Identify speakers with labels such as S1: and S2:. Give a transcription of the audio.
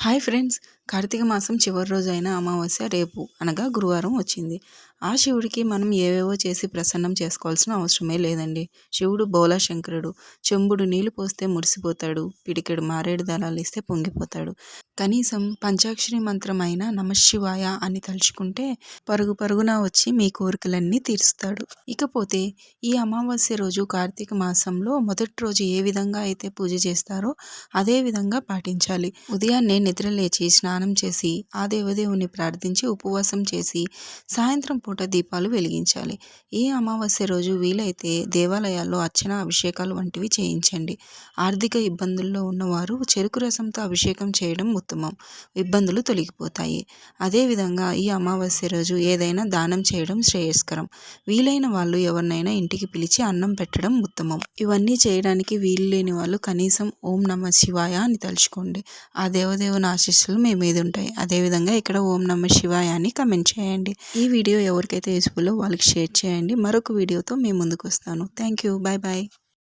S1: Hi friends. Karthika మాసం చివరి రోజు అయిన అమావాస్య రేపు అనగా గురువారం వచ్చింది. ఆ శివుడికి మనం ఏవేవో చేసి ప్రసన్నం చేసుకోవాల్సిన అవసరమే లేదండి. శివుడు బోలా శంకరుడు చెంబుడు నీళ్ళు పోస్తే మురిసిపోతాడు. పిడికెడు మారేడు దళాలు ఇస్తే పొంగిపోతాడు. కనీసం పంచాక్షరి మంత్రం అయిన నమశివాయ అని తలుచుకుంటే పరుగు పరుగున వచ్చి మీ కోరికలన్నీ తీరుస్తాడు. ఇకపోతే ఈ అమావాస్య రోజు కార్తీక మాసంలో మొదటి రోజు ఏ విధంగా అయితే పూజ చేస్తారో అదే విధంగా పాటించాలి. ఉదయాన్నే నిద్రలేచి స్నానం చేసి ఆ దేవదేవుని ప్రార్థించి ఉపవాసం చేసి సాయంత్రం పూట దీపాలు వెలిగించాలి. ఈ అమావాస్య రోజు వీలైతే దేవాలయాల్లో అర్చన అభిషేకాలు వంటివి చేయించండి. ఆర్థిక ఇబ్బందుల్లో ఉన్నవారు చెరుకు రసంతో అభిషేకం చేయడం ఉత్తమం ఇబ్బందులు తొలగిపోతాయి. అదేవిధంగా ఈ అమావాస్య రోజు ఏదైనా దానం చేయడం శ్రేయస్కరం. వీలైన వాళ్ళు ఎవరినైనా ఇంటికి పిలిచి అన్నం పెట్టడం ఉత్తమం. ఇవన్నీ చేయడానికి వీలు లేని వాళ్ళు కనీసం ఓం నమ శివాయ అని తలుచుకోండి. ఆ దేవదేవుని ఆశీస్సులు మీ మీద ఉంటాయి. అదేవిధంగా ఇక్కడ ఓం నమ శివాయ అని కమెంట్ చేయండి. ఈ వీడియో ఎవరికైతే యూస్ఫుల్లో వాళ్ళకి షేర్ చేయండి. మరొక వీడియోతో మేము ముందుకు వస్తాను. Thank you bye bye.